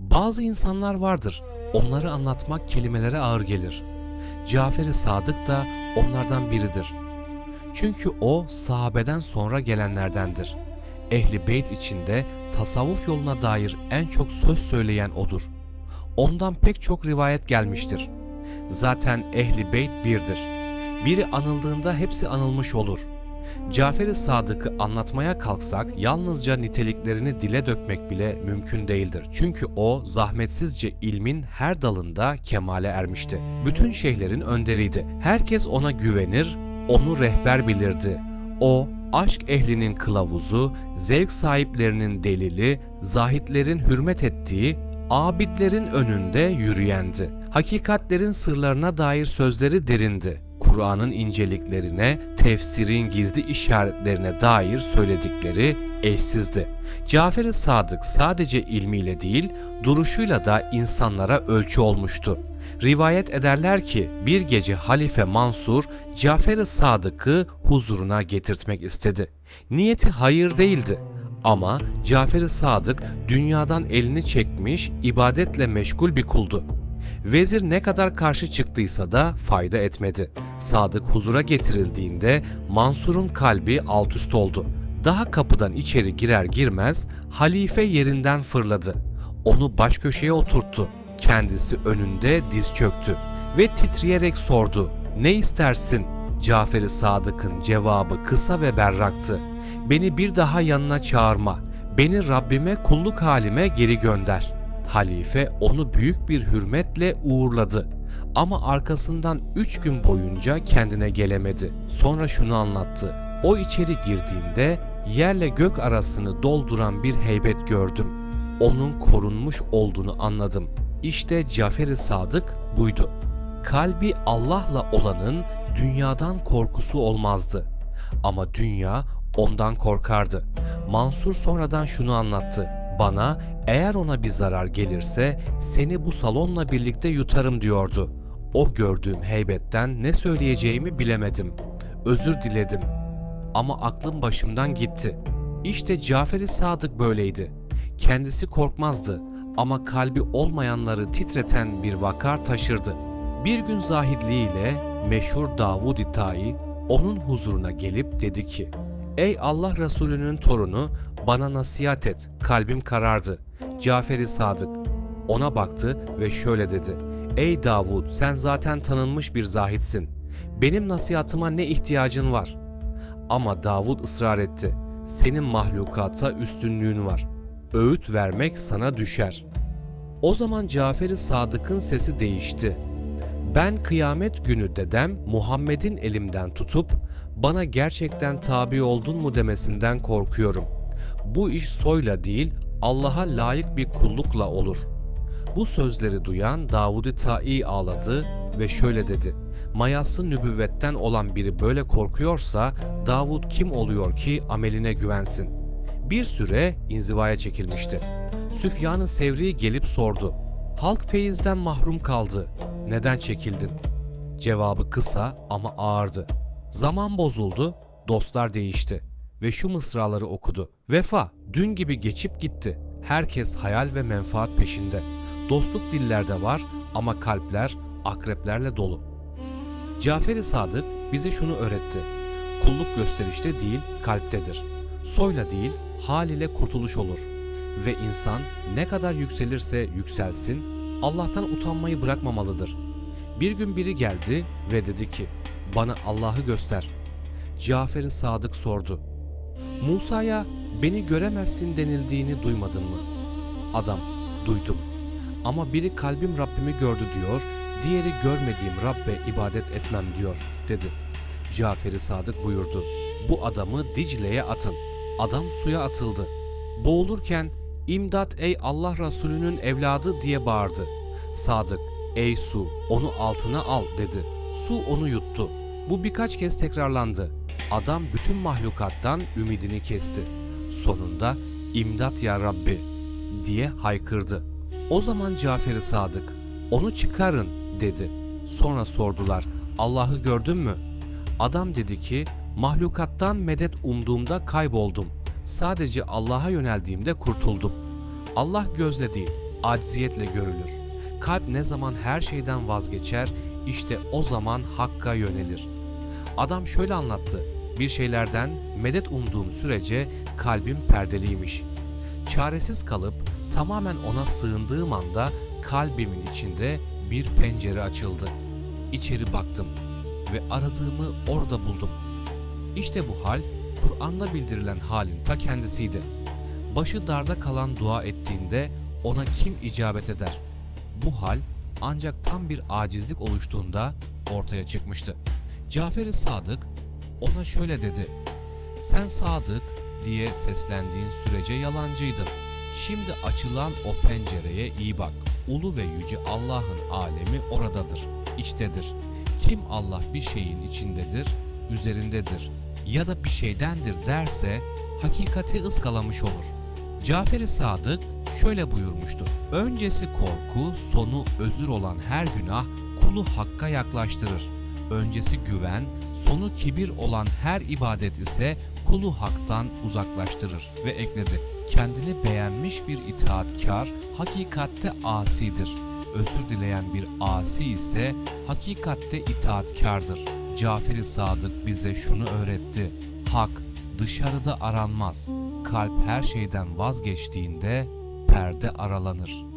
Bazı insanlar vardır, onları anlatmak kelimelere ağır gelir. Cafer-i Sadık da onlardan biridir. Çünkü o sahabeden sonra gelenlerdendir. Ehli beyt içinde tasavvuf yoluna dair en çok söz söyleyen odur. Ondan pek çok rivayet gelmiştir. Zaten ehli beyt birdir. Biri anıldığında hepsi anılmış olur. Cafer-i Sadık'ı anlatmaya kalksak yalnızca niteliklerini dile dökmek bile mümkün değildir. Çünkü o zahmetsizce ilmin her dalında kemale ermişti. Bütün şeylerin önderiydi. Herkes ona güvenir, onu rehber bilirdi. O, aşk ehlinin kılavuzu, zevk sahiplerinin delili, zahitlerin hürmet ettiği, abidlerin önünde yürüyendi. Hakikatlerin sırlarına dair sözleri derindi. Kur'an'ın inceliklerine, tefsirin gizli işaretlerine dair söyledikleri eşsizdi. Cafer-i Sadık sadece ilmiyle değil, duruşuyla da insanlara ölçü olmuştu. Rivayet ederler ki bir gece Halife Mansur Cafer-i Sadık'ı huzuruna getirtmek istedi. Niyeti hayır değildi. Ama Cafer-i Sadık dünyadan elini çekmiş, ibadetle meşgul bir kuldu. Vezir ne kadar karşı çıktıysa da fayda etmedi. Sadık huzura getirildiğinde Mansur'un kalbi alt üst oldu. Daha kapıdan içeri girer girmez halife yerinden fırladı. Onu baş köşeye oturttu. Kendisi önünde diz çöktü ve titreyerek sordu. Ne istersin? Cafer-i Sadık'ın cevabı kısa ve berraktı. Beni bir daha yanına çağırma. Beni Rabbime kulluk halime geri gönder.'' Halife onu büyük bir hürmetle uğurladı. Ama arkasından üç gün boyunca kendine gelemedi. Sonra şunu anlattı. O içeri girdiğimde yerle gök arasını dolduran bir heybet gördüm. Onun korunmuş olduğunu anladım. İşte Cafer-i Sadık buydu. Kalbi Allah'la olanın dünyadan korkusu olmazdı. Ama dünya ondan korkardı. Mansur sonradan şunu anlattı. Bana eğer ona bir zarar gelirse seni bu salonla birlikte yutarım diyordu. O gördüğüm heybetten ne söyleyeceğimi bilemedim. Özür diledim. Ama aklım başımdan gitti. İşte Cafer-i Sadık böyleydi. Kendisi korkmazdı ama kalbi olmayanları titreten bir vakar taşırdı. Bir gün zahidliğiyle meşhur Davud-i onun huzuruna gelip dedi ki Ey Allah Resulü'nün torunu bana nasihat et kalbim karardı. Cafer-i Sadık ona baktı ve şöyle dedi. Ey Davud sen zaten tanınmış bir zahitsin. Benim nasihatıma ne ihtiyacın var? Ama Davud ısrar etti. Senin mahlukata üstünlüğün var. Öğüt vermek sana düşer. O zaman Cafer-i Sadık'ın sesi değişti. Ben kıyamet günü dedem Muhammed'in elimden tutup bana gerçekten tabi oldun mu demesinden korkuyorum. Bu iş soyla değil Allah'a layık bir kullukla olur. Bu sözleri duyan Davud-i Ta'i ağladı ve şöyle dedi. Mayası nübüvvetten olan biri böyle korkuyorsa Davud kim oluyor ki ameline güvensin? Bir süre inzivaya çekilmişti. Süfyan-ı Sevri gelip sordu. Halk feyizden mahrum kaldı. Neden çekildin? Cevabı kısa ama ağırdı. Zaman bozuldu, dostlar değişti ve şu mısraları okudu. Vefa dün gibi geçip gitti. Herkes hayal ve menfaat peşinde. Dostluk dillerde var ama kalpler akreplerle dolu. Cafer-i Sadık bize şunu öğretti. Kulluk gösterişte değil, kalptedir. Soyla değil, hal ile kurtuluş olur. Ve insan ne kadar yükselirse yükselsin, Allah'tan utanmayı bırakmamalıdır. Bir gün biri geldi ve dedi ki, bana Allah'ı göster. Cafer-i Sadık sordu. Musa'ya beni göremezsin denildiğini duymadın mı? Adam, duydum. Ama biri kalbim Rabbimi gördü diyor, diğeri görmediğim Rabbe ibadet etmem diyor, dedi. Cafer-i Sadık buyurdu. Bu adamı Dicle'ye atın. Adam suya atıldı. Boğulurken, imdat ey Allah Resulü'nün evladı diye bağırdı. Sadık, ey su, onu altına al dedi. Su onu yuttu. Bu birkaç kez tekrarlandı. Adam bütün mahlukattan ümidini kesti. Sonunda imdat ya Rabbi diye haykırdı. O zaman Cafer-i Sadık onu çıkarın dedi. Sonra sordular Allah'ı gördün mü? Adam dedi ki mahlukattan medet umduğumda kayboldum. Sadece Allah'a yöneldiğimde kurtuldum. Allah gözle değil acziyetle görülür. Kalp ne zaman her şeyden vazgeçer, işte o zaman Hakk'a yönelir. Adam şöyle anlattı. Bir şeylerden medet umduğum sürece kalbim perdeliymiş. Çaresiz kalıp tamamen ona sığındığım anda kalbimin içinde bir pencere açıldı. İçeri baktım ve aradığımı orada buldum. İşte bu hal Kur'an'da bildirilen halin ta kendisiydi. Başı darda kalan dua ettiğinde ona kim icabet eder? Bu hal ancak tam bir acizlik oluştuğunda ortaya çıkmıştı. Cafer-i Sadık ona şöyle dedi. Sen Sadık diye seslendiğin sürece yalancıydın. Şimdi açılan o pencereye iyi bak. Ulu ve yüce Allah'ın alemi oradadır, içtedir. Kim Allah bir şeyin içindedir, üzerindedir ya da bir şeydendir derse hakikati ıskalamış olur. Cafer-i Sadık şöyle buyurmuştu. Öncesi korku, sonu özür olan her günah kulu hakka yaklaştırır. Öncesi güven, sonu kibir olan her ibadet ise kulu haktan uzaklaştırır ve ekledi. Kendini beğenmiş bir itaatkar hakikatte asidir. Özür dileyen bir asi ise hakikatte itaatkardır. Cafer-i Sadık bize şunu öğretti. Hak dışarıda aranmaz. Kalp her şeyden vazgeçtiğinde perde aralanır.''